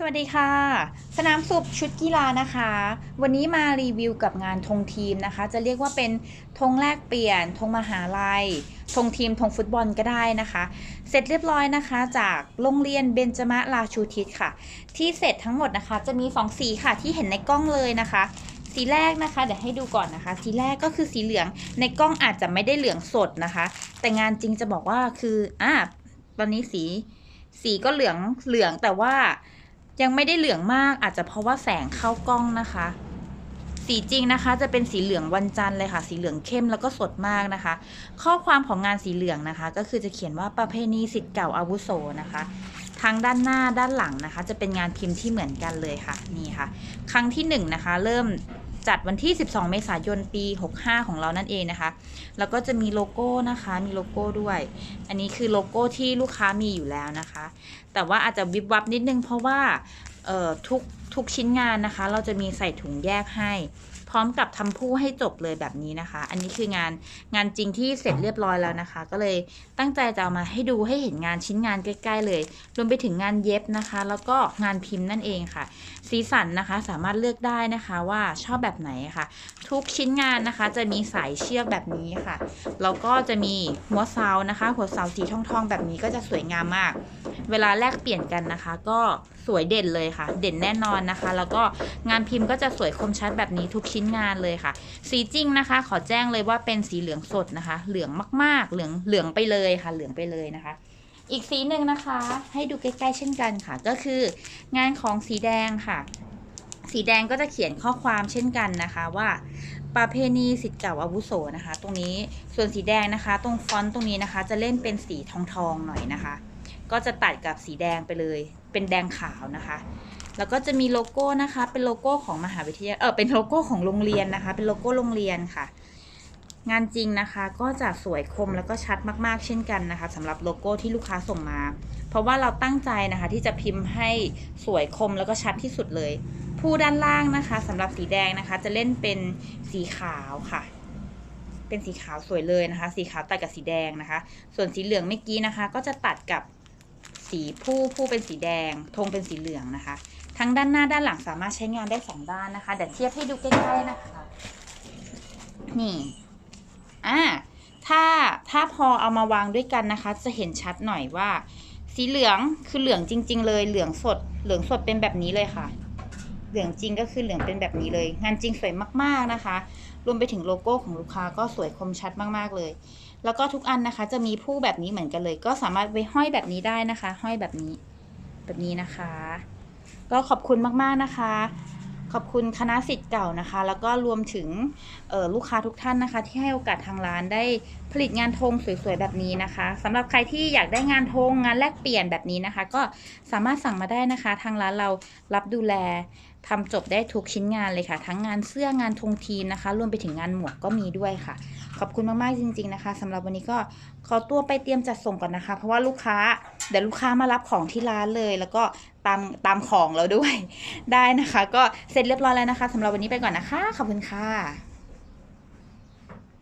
สวัสดีค่ะ สนามสุบชุดกีฬานะคะ วันนี้มารีวิวกับงานธงทีมนะคะ จะเรียกว่าเป็นธงแลกเปลี่ยนธงมหาลัยธงทีมธงฟุตบอลก็ได้นะคะ เสร็จเรียบร้อยนะคะ จากโรงเรียนเบญจมราชูทิศค่ะ ที่เสร็จทั้งหมดนะคะ จะมีสองสีค่ะที่เห็นในกล้องเลยนะคะ สีแรกนะคะ เดี๋ยวให้ดูก่อนนะคะ สีแรกก็คือสีเหลืองในกล้องอาจจะไม่ได้เหลืองสดนะคะ แต่งานจริงจะบอกว่าคืออ่าตอนนี้สี สีก็เหลืองเหลืองแต่ว่า ยังไม่ได้เหลืองมากอาจจะเพราะว่าแสงเข้ากล้องนะคะ สีจริงนะคะ จะเป็นสีเหลืองวันจันทร์เลยค่ะ สีเหลืองเข้มแล้วก็สดมากนะคะ ข้อความของงานสีเหลืองนะคะ ก็คือจะเขียนว่าประเพณีสิทธิ์เก่าอาวุโสนะคะทั้งด้านหน้าด้านหลังนะคะ จะเป็นงานพิมพ์ที่เหมือนกันเลยค่ะนี่ค่ะ ครั้งที่1นงนะคะ เริ่ม จัดวันที่ 12 เมษายนปี 65 ของเรานั่นเองนะคะ แล้วก็จะมีโลโก้นะคะ มีโลโก้ด้วย อันนี้คือโลโก้ที่ลูกค้ามีอยู่แล้วนะคะ แต่ว่าอาจจะวิบวับนิดนึงเพราะว่าทุกทุกชิ้นงานนะคะ เราจะมีใส่ถุงแยกให้ พร้อมกับทำผู้ให้จบเลยแบบนี้นะคะ อันนี้คืองานงานจริงที่เสร็จเรียบร้อยแล้วนะคะ ก็เลยตั้งใจจะเอามาให้ดูให้เห็นงานชิ้นงานใกล้ ๆ เลย รวมไปถึงงานเย็บนะคะ แล้วก็งานพิมพ์นั่นเองค่ะ สีสันนะคะสามารถเลือกได้นะคะว่าชอบแบบไหนค่ะ ทุกชิ้นงานนะคะ จะมีสายเชือกแบบนี้ค่ะแล้วก็จะมีหัวเสานะคะ หัวเสาสีทองๆ แบบนี้ก็จะสวยงามมาก เวลาแลกเปลี่ยนกันนะคะ ก็ สวยเด่นเลยค่ะ เด่นแน่นอนนะคะ แล้วก็งานพิมพ์ก็จะสวยคมชัดแบบนี้ทุกชิ้นงานเลยค่ะ สีจริงนะคะ ขอแจ้งเลยว่าเป็นสีเหลืองสดนะคะ เหลืองมากๆ เหลืองเหลืองไปเลยค่ะ เหลืองไปเลยนะคะ อีกสีหนึ่งนะคะ ให้ดูใกล้ๆเช่นกันค่ะ ก็คืองานของสีแดงค่ะ สีแดงก็จะเขียนข้อความเช่นกันนะคะว่าประเพณีสิทธิ์เก่าอาวุโสนะคะ ตรงนี้ส่วนสีแดงนะคะ ตรงฟอนต์ตรงนี้นะคะ จะเล่นเป็นสีทองทองๆหน่อยนะคะ ก็จะตัดกับสีแดงไปเลย เป็นแดงขาวนะคะ แล้วก็จะมีโลโก้นะคะ เป็นโลโก้ของมหาวิทยาลัยเออเป็นโลโก้ของโรงเรียนนะคะ เป็นโลโก้โรงเรียนค่ะ งานจริงนะคะก็จะสวยคมแล้วก็ชัดมากๆ เช่นกันนะคะสำหรับโลโก้ที่ลูกค้าส่งมา เพราะว่าเราตั้งใจนะคะที่จะพิมพ์ให้สวยคมแล้วก็ชัดที่สุดเลย ผู้ด้านล่างนะคะสำหรับสีแดงนะคะ จะเล่นเป็นสีขาวค่ะเป็นสีขาวสวยเลยนะคะ สีขาวตัดกับสีแดงนะคะ ส่วนสีเหลืองเมื่อกี้นะคะ ก็จะตัดกับ สีผู้ผู้เป็นสีแดงธงเป็นสีเหลืองนะคะ ทั้งด้านหน้าด้านหลังสามารถใช้งานได้สองด้านนะคะเดี๋ยวเทียบให้ดูใกล้ๆนะคะ นี่อ่าถ้าถ้าพอเอามาวางด้วยกันนะคะ จะเห็นชัดหน่อยว่า สีเหลืองคือเหลืองจริง ๆ เลยเหลืองสดเหลืองสดเป็นแบบนี้เลยค่ะ เหลืองจริงก็คือเหลืองเป็นแบบนี้เลย งานจริงสวยมากๆนะคะ รวมไปถึงโลโก้ของลูกค้าก็สวยคมชัดมากๆเลย แล้วก็ทุกอันนะคะ จะมีผู้แบบนี้เหมือนกันเลย ก็สามารถไปห้อยแบบนี้ได้นะคะ ห้อยแบบนี้ แบบนี้นะคะ ก็ขอบคุณมากๆนะคะ ขอบคุณคณะสิทธิ์เก่านะคะ แล้วก็รวมถึงออลูกค้าทุกท่านนะคะ ที่ให้โอกาสทางร้านได้ผลิตงานธงสวยๆแบบนี้นะคะสำหรับใครที่อยากได้งานธงงานแลกเปลี่ยนแบบนี้นะคะ ก็สามารถสั่งมาได้นะคะ ทางร้านเรารับดูแล ทำจบได้ทุกชิ้นงานเลยค่ะ ทั้งงานเสื้องานธงทีมนะคะ รวมไปถึงงานหมวกก็มีด้วยค่ะ ขอบคุณมากๆจริง ๆนะคะสำหรับวันนี้ก็ขอตัวไปเตรียมจัดส่งก่อนนะคะ เพราะว่าลูกค้าเดี๋ยวลูกค้ามารับของที่ร้านเลย แล้วก็ตามตามของเราด้วยได้นะคะ ก็เสร็จเรียบร้อยแล้วนะคะสำหรับวันนี้ไปก่อนนะคะ ขอบคุณค่ะ